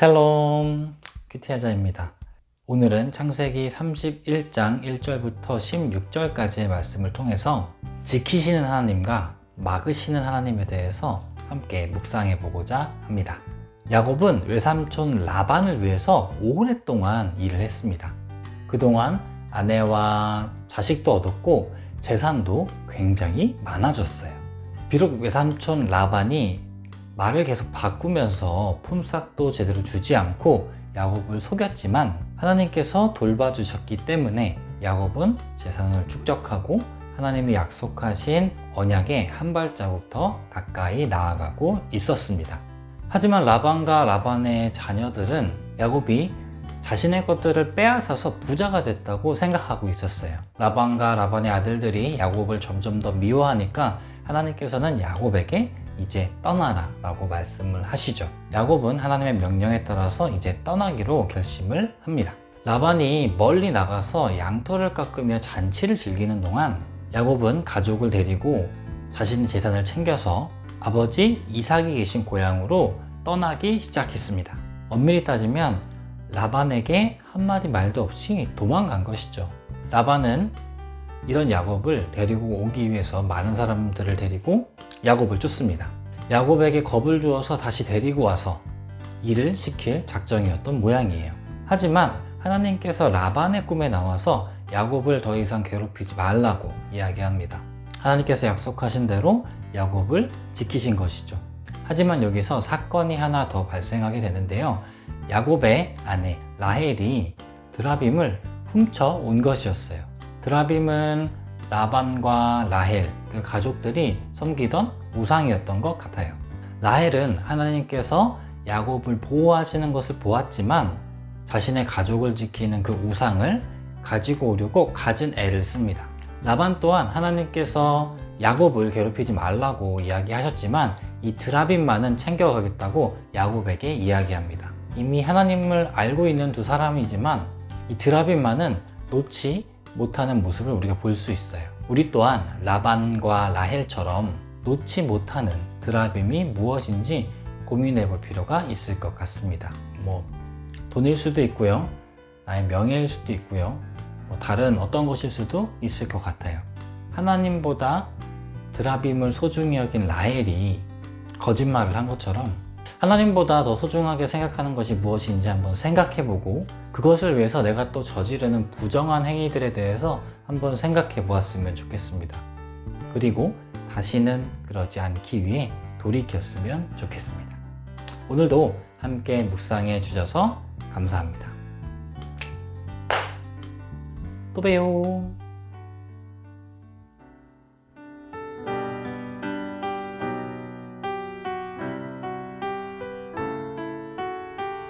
샬롬 큐티하자입니다. 오늘은 창세기 31장 1절부터 16절까지의 말씀을 통해서 지키시는 하나님과 막으시는 하나님에 대해서 함께 묵상해 보고자 합니다. 야곱은 외삼촌 라반을 위해서 오랫동안 일을 했습니다. 그동안 아내와 자식도 얻었고 재산도 굉장히 많아졌어요. 비록 외삼촌 라반이 말을 계속 바꾸면서 품삯도 제대로 주지 않고 야곱을 속였지만 하나님께서 돌봐주셨기 때문에 야곱은 재산을 축적하고 하나님이 약속하신 언약에 한 발자국 더 가까이 나아가고 있었습니다. 하지만 라반과 라반의 자녀들은 야곱이 자신의 것들을 빼앗아서 부자가 됐다고 생각하고 있었어요. 라반과 라반의 아들들이 야곱을 점점 더 미워하니까 하나님께서는 야곱에게 이제 떠나라 라고 말씀을 하시죠. 야곱은 하나님의 명령에 따라서 이제 떠나기로 결심을 합니다. 라반이 멀리 나가서 양털을 깎으며 잔치를 즐기는 동안 야곱은 가족을 데리고 자신의 재산을 챙겨서 아버지 이삭이 계신 고향으로 떠나기 시작했습니다. 엄밀히 따지면 라반에게 한마디 말도 없이 도망간 것이죠. 라반은 이런 야곱을 데리고 오기 위해서 많은 사람들을 데리고 야곱을 쫓습니다. 야곱에게 겁을 주어서 다시 데리고 와서 일을 시킬 작정이었던 모양이에요. 하지만 하나님께서 라반의 꿈에 나와서 야곱을 더 이상 괴롭히지 말라고 이야기합니다. 하나님께서 약속하신 대로 야곱을 지키신 것이죠. 하지만 여기서 사건이 하나 더 발생하게 되는데요. 야곱의 아내 라헬이 드라빔을 훔쳐 온 것이었어요. 드라빔은 라반과 라헬, 그 가족들이 섬기던 우상이었던 것 같아요. 라헬은 하나님께서 야곱을 보호하시는 것을 보았지만 자신의 가족을 지키는 그 우상을 가지고 오려고 가진 애를 씁니다. 라반 또한 하나님께서 야곱을 괴롭히지 말라고 이야기하셨지만 이 드라빔만은 챙겨가겠다고 야곱에게 이야기합니다. 이미 하나님을 알고 있는 두 사람이지만 이 드라빔만은 놓지 못하는 모습을 우리가 볼 수 있어요. 우리 또한 라반과 라헬처럼 놓지 못하는 드라빔이 무엇인지 고민해 볼 필요가 있을 것 같습니다. 뭐 돈일 수도 있고요. 나의 명예일 수도 있고요. 뭐 다른 어떤 것일 수도 있을 것 같아요. 하나님보다 드라빔을 소중히 여긴 라헬이 거짓말을 한 것처럼 하나님보다 더 소중하게 생각하는 것이 무엇인지 한번 생각해 보고 그것을 위해서 내가 또 저지르는 부정한 행위들에 대해서 한번 생각해 보았으면 좋겠습니다. 그리고 다시는 그러지 않기 위해 돌이켰으면 좋겠습니다. 오늘도 함께 묵상해 주셔서 감사합니다. 또 봬요.